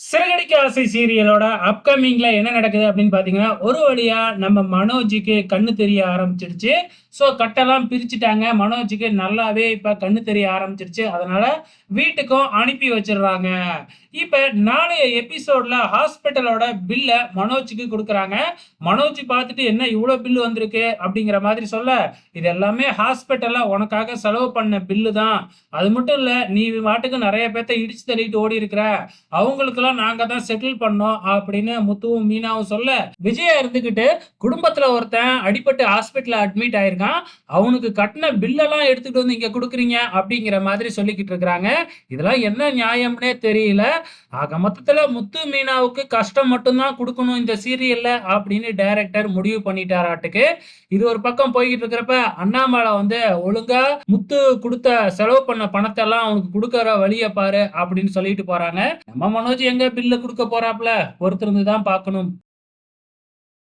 சிறகடிக்க ஆசை சீரியலோட அப்கமிங்ல என்ன நடக்குது அப்படின்னு பாத்தீங்கன்னா ஒரு வழியா நம்ம மனோஜுக்கு கண்ணு தெரிய ஆரம்பிச்சிருச்சு. ஸோ கட்டெல்லாம் பிரிச்சுட்டாங்க. மனோஜுக்கு நல்லாவே இப்ப கண்ணு தெரிய ஆரம்பிச்சிருச்சு. அதனால வீட்டுக்கும் அனுப்பி வச்சிடுறாங்க. இப்ப நாளைய எபிசோட்ல ஹாஸ்பிட்டலோட பில்ல மனோஜுக்கு கொடுக்குறாங்க. மனோஜ் பார்த்துட்டு என்ன இவ்வளவு பில்லு வந்திருக்கு? அப்படிங்கிற மாதிரி சொல்ல இது எல்லாமே ஹாஸ்பிட்டல்ல உனக்காக செலவு பண்ண பில்லு தான். அது மட்டும் இல்ல நீ மாட்டுக்கு நிறைய பேர்த்த இடிச்சு தள்ளிட்டு ஓடி இருக்கிற எல்லாம் நாங்க தான் செட்டில் பண்ணோம் அப்படின்னு முத்துவும் மீனாவும் சொல்ல விஜயா இருந்துகிட்டு குடும்பத்துல ஒருத்தன் அடிபட்டு ஹாஸ்பிட்டல் அட்மிட் ஆயிருக்கான். அவனுக்கு கட்டின பில்லெல்லாம் எடுத்துட்டு வந்து இங்க கொடுக்குறீங்க அப்படிங்கிற மாதிரி சொல்லிக்கிட்டு இருக்கிறாங்க. இதெல்லாம் என்ன நியாயம்னே தெரியல. ஆக மொத்தத்துல முத்து மீனாவுக்கு கஷ்டம் மட்டும்தான் கொடுக்கணும் இந்த சீரியல்ல அப்படின்னு டைரக்டர் முடிவு பண்ணிட்டாராட்டுக்கு. இது ஒரு பக்கம் போய்கிட்டு இருக்கிறப்ப அண்ணாமலை வந்து ஒழுங்கா முத்து கொடுத்த செலவு பண்ண பணத்தை எல்லாம் அவனுக்கு கொடுக்கற வழியை பாரு அப்படின்னு சொல்லிட்டு போறாங்க. நம்ம மனோஜ் எங்க பில்லு கொடுக்க போறாப்ல பொறுத்திருந்து தான் பார்க்கணும்.